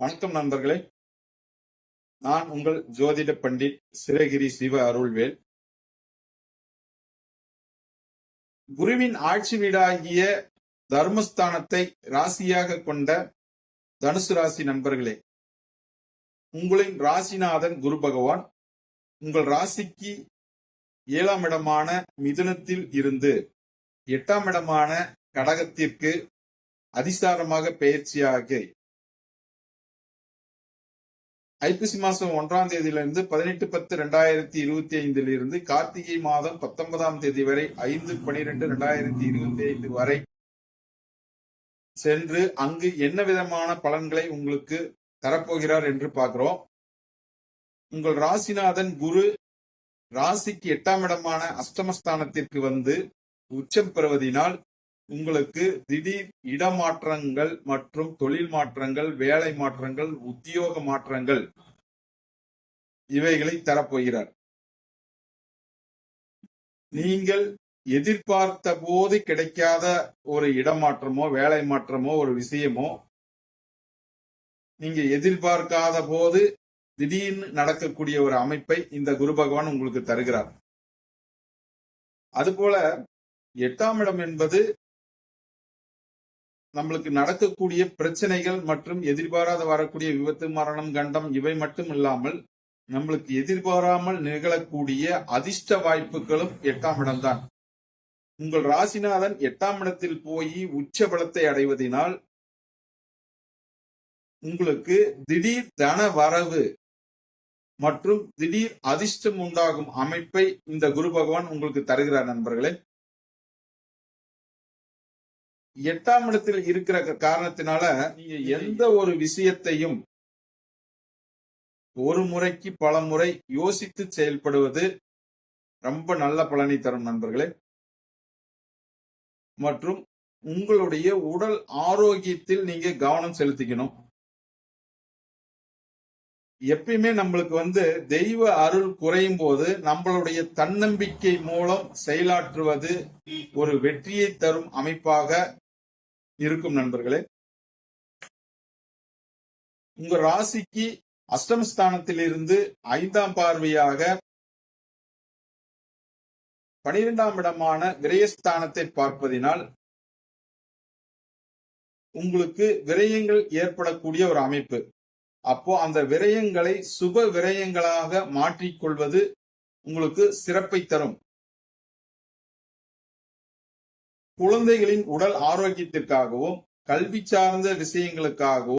வணக்கம் நண்பர்களே. நான் உங்கள் ஜோதிட பண்டிட் சிறகிரி சிவ அருள்வேல். குருவின் ஆட்சி வீடாகிய தர்மஸ்தானத்தை ராசியாக கொண்ட தனுசு ராசி நண்பர்களே. உங்களின் ராசிநாதன் குரு பகவான் உங்கள் ராசிக்கு ஏழாம் இடமான மிதுனத்தில் இருந்து எட்டாம் இடமான கடகத்திற்கு அதிசாரமாக பயிற்சியாக ஐப்பசி மாசம் ஒன்றாம் தேதியிலிருந்து பதினெட்டு பத்து ரெண்டாயிரத்தி இருபத்தி ஐந்தில் இருந்து கார்த்திகை மாதம் பத்தொன்பதாம் தேதி வரை ஐந்து பனிரெண்டு ரெண்டாயிரத்தி இருபத்தி ஐந்து வரை சென்று அங்கு என்ன விதமான பலன்களை உங்களுக்கு தரப்போகிறார் என்று பார்க்கிறோம். உங்கள் ராசிநாதன் குரு ராசிக்கு எட்டாம் இடமான அஷ்டமஸ்தானத்திற்கு வந்து உச்சம் பெறுவதினால் உங்களுக்கு திடீர் இடமாற்றங்கள் மற்றும் தொழில் மாற்றங்கள் வேலை மாற்றங்கள் உத்தியோக மாற்றங்கள் இவைகளை தரப்போகிறார். நீங்கள் எதிர்பார்த்த போது கிடைக்காத ஒரு இடமாற்றமோ வேலை மாற்றமோ ஒரு விஷயமோ நீங்க எதிர்பார்க்காத போது திடீர்னு நடக்கக்கூடிய ஒரு அமைப்பை இந்த குரு பகவான் உங்களுக்கு தருகிறார். அதுபோல எட்டாம் இடம் என்பது நம்மளுக்கு நடக்கக்கூடிய பிரச்சனைகள் மற்றும் எதிர்பாராத வரக்கூடிய விபத்து மரணம் கண்டம் இவை மட்டும் இல்லாமல் நம்மளுக்கு எதிர்பாராமல் நிகழக்கூடிய அதிர்ஷ்ட வாய்ப்புகளும் எட்டாம் இடம்தான். உங்கள் ராசிநாதன் எட்டாம் இடத்தில் போய் உச்ச பலத்தை அடைவதனால் உங்களுக்கு திடீர் தன வரவு மற்றும் திடீர் அதிர்ஷ்டம் உண்டாகும் அமைப்பை இந்த குரு பகவான் உங்களுக்கு தருகிறார் நண்பர்களே. எட்டாம் இடத்தில் இருக்கிற காரணத்தினால நீங்க எந்த ஒரு விஷயத்தையும் ஒரு முறைக்கு பல முறை யோசித்து செயல்படுவது ரொம்ப நல்ல பலனை தரும் நண்பர்களே. மற்றும் உங்களுடைய உடல் ஆரோக்கியத்தில் நீங்க கவனம் செலுத்திக்கணும். எப்பயுமே நம்மளுக்கு வந்து தெய்வ அருள் குறையும் போது நம்மளுடைய தன்னம்பிக்கை மூலம் செயலாற்றுவது ஒரு வெற்றியை தரும் அமைப்பாக இருக்கும் நண்பர்களே. உங்க ராசிக்கு அஷ்டமஸ்தானத்திலிருந்து ஐந்தாம் பார்வையாக பனிரெண்டாம் இடமான விரயஸ்தானத்தை பார்ப்பதினால் உங்களுக்கு விரயங்கள் ஏற்படக்கூடிய ஒரு அமைப்பு. அப்போ அந்த விரயங்களை சுப விரயங்களாக மாற்றிக்கொள்வது உங்களுக்கு சிறப்பை தரும். குழந்தைகளின் உடல் ஆரோக்கியத்திற்காகவும் கல்வி சார்ந்த விஷயங்களுக்காகவும்